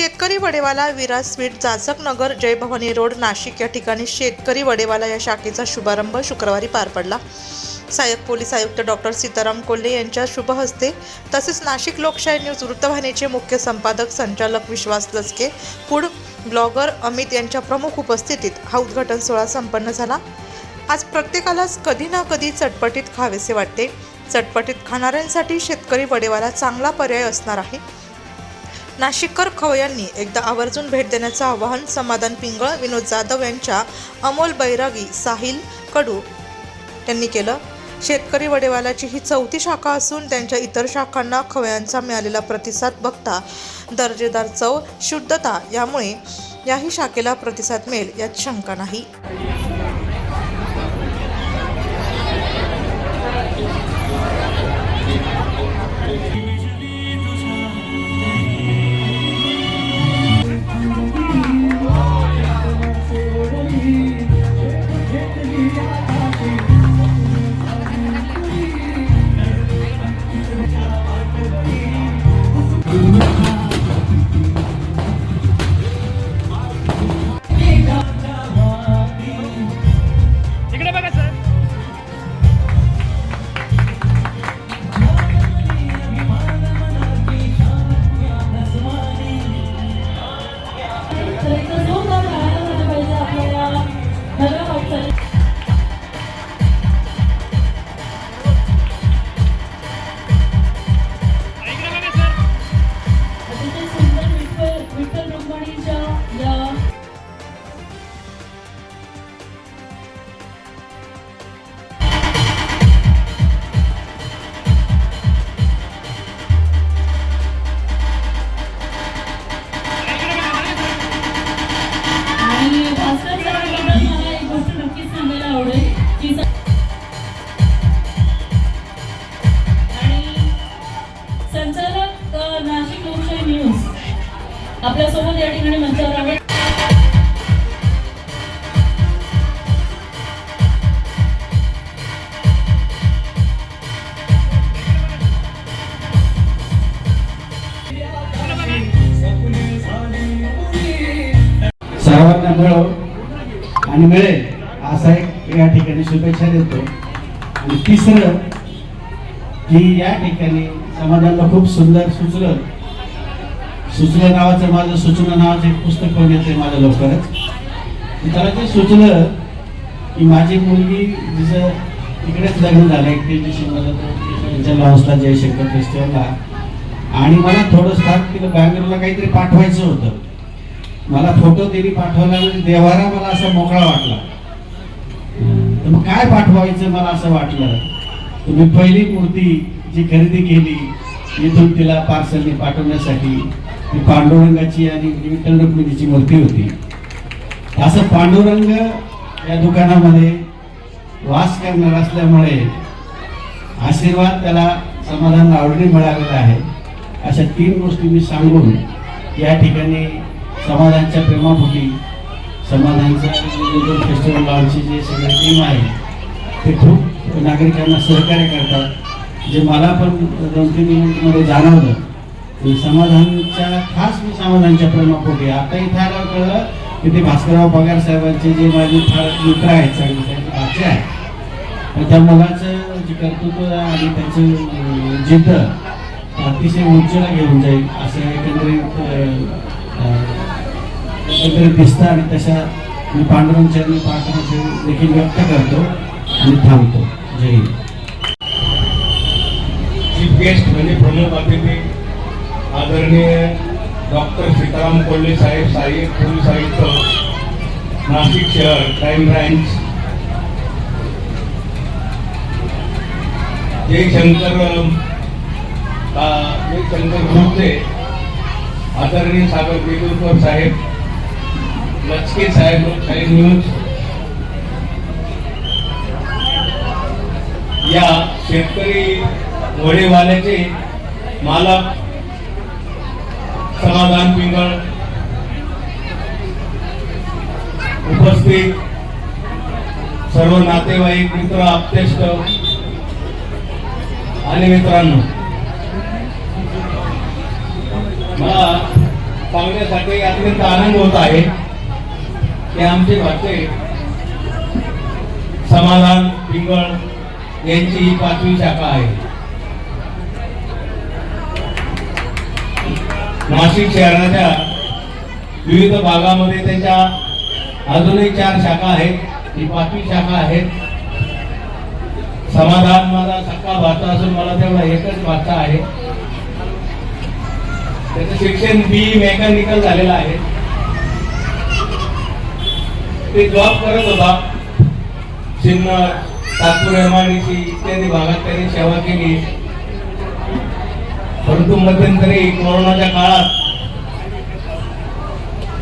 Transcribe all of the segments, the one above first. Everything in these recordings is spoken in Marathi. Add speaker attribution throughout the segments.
Speaker 1: शेतकरी वडेवाला विराज स्वीट जाचक नगर जयभवानी रोड नाशिक या ठिकाणी शेतकरी वडेवाला या शाखेचा शुभारंभ शुक्रवारी पार पडला. सहाय्यक पोलीस आयुक्त डॉक्टर सीताराम कोल्हे यांच्या शुभहस्ते तसेच नाशिक लोकशाही न्यूज वृत्तवाहिनीचे मुख्य संपादक संचालक विश्वास लसके फूड ब्लॉगर अमित यांच्या प्रमुख उपस्थितीत हा उद्घाटन सोहळा संपन्न झाला. आज प्रत्येकालाच कधी ना कधी चटपटीत खावेसे वाटते. चटपटीत खाणाऱ्यांसाठी शेतकरी वडेवाला चांगला पर्याय असणार आहे. नाशिककर खवयांनी एकदा आवर्जून भेट देण्याचं आवाहन समाधान पिंगळ विनोद जाधव यांच्या अमोल बैरागी साहिल कडू यांनी केलं. शेतकरी वडेवालाची ही चौथी शाखा असून त्यांच्या इतर शाखांना खवयांचा मिळालेला प्रतिसाद बघता दर्जेदार चव शुद्धता यामुळे याही शाखेला प्रतिसाद मिळेल यात शंका नाही.
Speaker 2: आवडेल आणि संचालक नाशिक लोकशाही न्यूज आपल्यासोबत या ठिकाणी मंचावर आहे
Speaker 3: सर्वांना मिळो आणि मिळेल. या ठिकाणी शुभेच्छा देतो. आणि तिसरं की या ठिकाणी समाजाला खूप सुंदर सुचलं. सुचलं नावाचं माझं सूचना नावाचं एक पुस्तक पण येते माझ्या लवकरच. त्याला ते सुचलं की माझी मुलगी जिचं तिकडेच लग्न झालं एकटे डिसेंबरला त्यांच्या लॉन्सला जयशंकर फेस्टिवलला. आणि मला थोडंसं फार तिला बँगलोरला काहीतरी पाठवायचं होतं. मला फोटो तिने पाठवला म्हणजे देवारा मला असा मोकळा वाटला. तर मग काय पाठवायचं मला असं वाटलं? तर मी पहिली मूर्ती जी खरेदी केली इथून तिला पार्सलने पाठवण्यासाठी ती पांडुरंगाची आणि विठ्ठल रुक्मिणीची मूर्ती होती. असं पांडुरंग या दुकानामध्ये वास करणार असल्यामुळे आशीर्वाद त्याला समाधान आवडीने मिळालेला आहे. अशा तीन गोष्टी मी सांगून या ठिकाणी समाजांच्या प्रेमापोटी समाधानचं फेस्टिवल लॉनची जे सगळे टीम आहे ते खूप नागरिकांना सहकार्य करतात. जे मला पण दोन तीन मिनिटमध्ये जाणवलं की समाधानच्या खास मी समाधानच्या प्रेमापोटी आता इथे आल्यावर कळलं की ते भास्करराव पगार साहेबांचे जे माझे फार मित्र आहेत सगळे त्यांचे भाचे आहेत. त्या मुलाचं जे कर्तृत्व आणि त्याचं जिद्द अतिशय उंचीला घेऊन जाईल असं एकंदरीत दिसतं आणि तशा मी पांडुरंगच्या पाठवण्याचे देखील व्यक्त करतो आणि थांबतो. जय हिंद.
Speaker 4: चीफ गेस्ट म्हणजे प्रमुख अतिथी आदरणीय डॉक्टर सीताराम कोल्हे साहेब सहाय्यक पोलीस आयुक्त नाशिक शहर क्राईम ब्रँच. जयशंकर जयशंकर ग्रुपचे आदरणीय सागर बेदुरकर साहेब लचके साहेब काही न्यूज या शेतकरी वडेवाल्याचे मालक समाधान पिंगळ उपस्थित सर्व नातेवाईक मित्र आप्तेष्ट आणि मित्रांनो मला सांगण्यासाठी अत्यंत आनंद होत आहे. ते आमचे भाचे समाधान पिंगळ यांची ही पाचवी शाखा आहे. नाशिक शहराच्या विविध भागामध्ये त्याच्या अजूनही चार शाखा आहेत. ही पाचवी शाखा आहेत. समाधान माझा सक्का भाचा असून मला तेवढा एकच भाचा आहे. त्याचं शिक्षण बी मेकॅनिकल झालेलं आहे. ते जॉब करत होता. सिन्नर नागपूर रहमानीची इत्यादी भागात त्यांनी सेवा केली. परंतु मध्यंतरी कोरोनाच्या काळात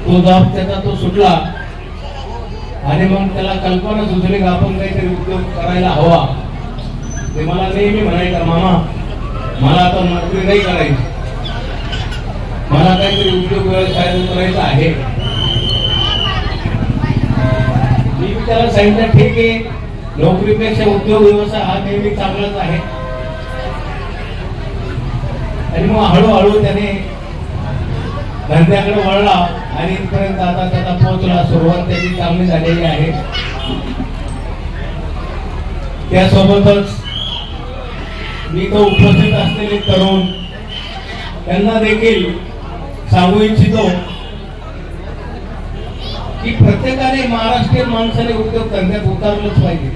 Speaker 4: तो जॉब त्याचा तो सुटला. आणि मग त्याला कल्पना सुचली की आपण काहीतरी उद्योग करायला हवा. ते मला नेहमी म्हणायचं मामा मला आता नोकरी नाही करायची. मला काहीतरी उद्योग व्यवसाय करायचा आहे मी त्याला सांगितलं ठीक आहे नोकरीपेक्षा उद्योग व्यवसाय हा नेहमी चांगलाच आहे. आणि मग हळूहळू त्याने धंद्याकडे वळला आणि इथपर्यंत आता त्याचा पोहोचला. सुरुवात त्याची चांगली झालेली आहे. त्यासोबतच मी तो उपस्थित असलेले तरुण त्यांना देखील सांगू इच्छितो की प्रत्येकाने महाराष्ट्रीयन माणसाने उद्योग धंद्यात उतारलंच पाहिजे.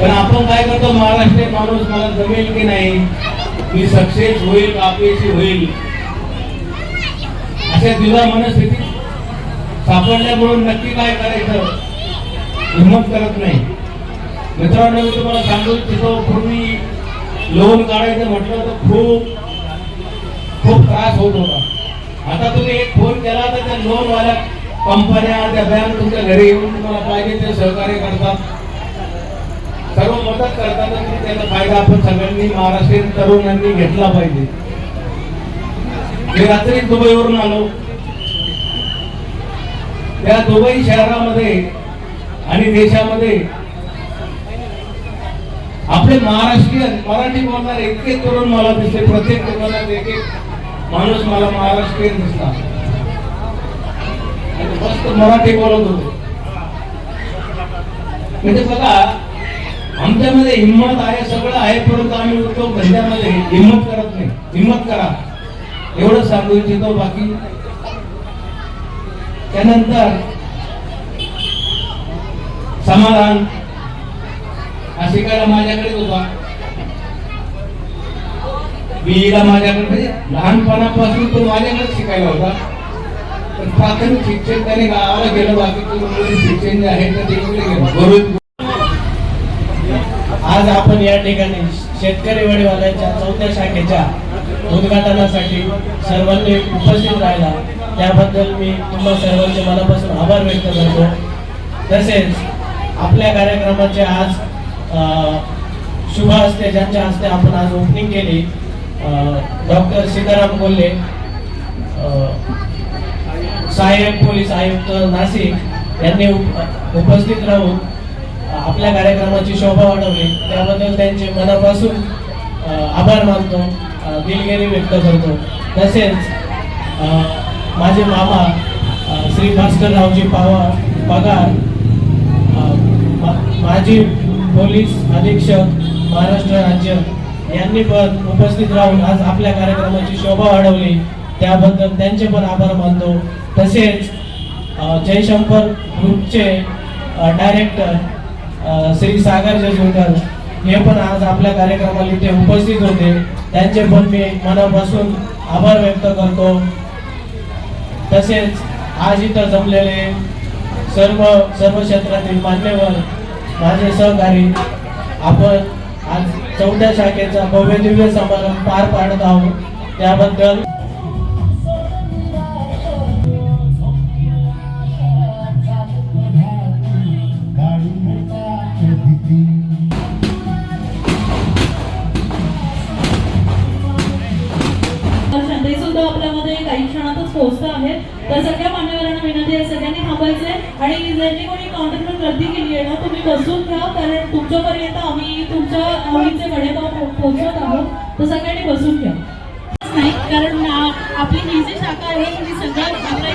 Speaker 4: पण आपण काय करतो महाराष्ट्रीयन माणूस मला जमेल की नाही मी सक्सेस होईल अपयशी होईल? अशा दिवा मनस्थिती सापडल्यामुळे नक्की काय करायचं हिंमत करत नाही. मित्रांनो मी तुम्हाला सांगू इच्छितो पूर्वी लोन काढायचं म्हटलं तर खूप खूप त्रास होत होता. आता तुम्ही एक फोन केला तर त्या लोनवाल्या कंपन्या त्या बँक तुमच्या घरी येऊन तुम्हाला पाहिजे ते सहकार्य करतात. सर्व मदत करतात आणि त्याचा फायदा आपण सगळ्यांनी महाराष्ट्रीयन तरुणांनी घेतला पाहिजे. मी रात्री दुबईवरून आलो. त्या दुबई शहरामध्ये आणि देशामध्ये आपले महाराष्ट्रीयन मराठी बोलणारे इतके तरुण मला दिसले प्रत्येक दुकानात एक एक माणूस मला महाराष्ट्रीयन दिसला आणि मस्त मराठी बोलत होते. म्हणजे बघा आमच्यामध्ये हिंमत आहे सगळं आहे परंतु आम्ही उठतो धंद्यामध्ये हिंमत करत नाही. हिंमत करा. एवढं सांगू इच्छितो बाकी. त्यानंतर समाधान. हा शिकायला माझ्याकडेच होता. बीईला माझ्याकडे म्हणजे लहानपणापासून तो माझ्याकडे शिकायला होता. पण प्राथमिक शिक्षण त्याने गावाला गेलं बाकी शिक्षण जे आहे ते गेलं?
Speaker 5: आज आपण या ठिकाणी शेतकरी वडीवाल्यांच्या चौथ्या शाखेच्या उद्घाटनासाठी सर्वांनी उपस्थित राहिला. त्याबद्दल मी तुम्हा सर्वांचे मनापासून आभार व्यक्त करतो. तसेच आपल्या कार्यक्रमाचे आज शुभ हस्ते ज्यांच्या हस्ते आपण आज ओपनिंग केली डॉक्टर सीताराम कोल्हे सहाय्यक पोलीस आयुक्त नाशिक यांनी उप- उपस्थित राहून आपल्या कार्यक्रमाची शोभा वाढवली. त्याबद्दल त्यांचे मनापासून आभार मानतो दिलगिरी व्यक्त करतो. तसेच माझे मामा श्री भास्कररावजी पावा पगार मा- माजी पोलीस अधीक्षक महाराष्ट्र राज्य यांनी पण उपस्थित राहून आज आपल्या कार्यक्रमाची शोभा वाढवली. त्याबद्दल त्यांचे पण आभार मानतो. तसेच जयशंकर ग्रुपचे डायरेक्टर श्री सागर जयशंकर हे पण आज आपल्या कार्यक्रमाला इथे उपस्थित होते. त्यांचे पण मी मनापासून आभार व्यक्त करतो. तसेच आज इथं जमलेले सर्व सर्व क्षेत्रातील मान्यवर माझे सहकारी आपण आज चौथ्या शाखेचा भव्य दिव्य समारंभ पार पाडत आहोत. त्याबद्दल
Speaker 2: तर सगळ्या मान्यवरांना विनंती आहे सगळ्यांनी थांबायचंय. आणि ज्यांनी कोणी काउंटरवर गर्दी केली आहे ना तुम्ही बसून घ्या कारण तुमच्यापर्यंत आम्ही तुमच्या आवडीचे वडेपाव पोहोचवत आहोत. तर सगळ्यांनी बसून घ्या. नाही कारण आपली ही जी शाखा आहे ही सगळं आपला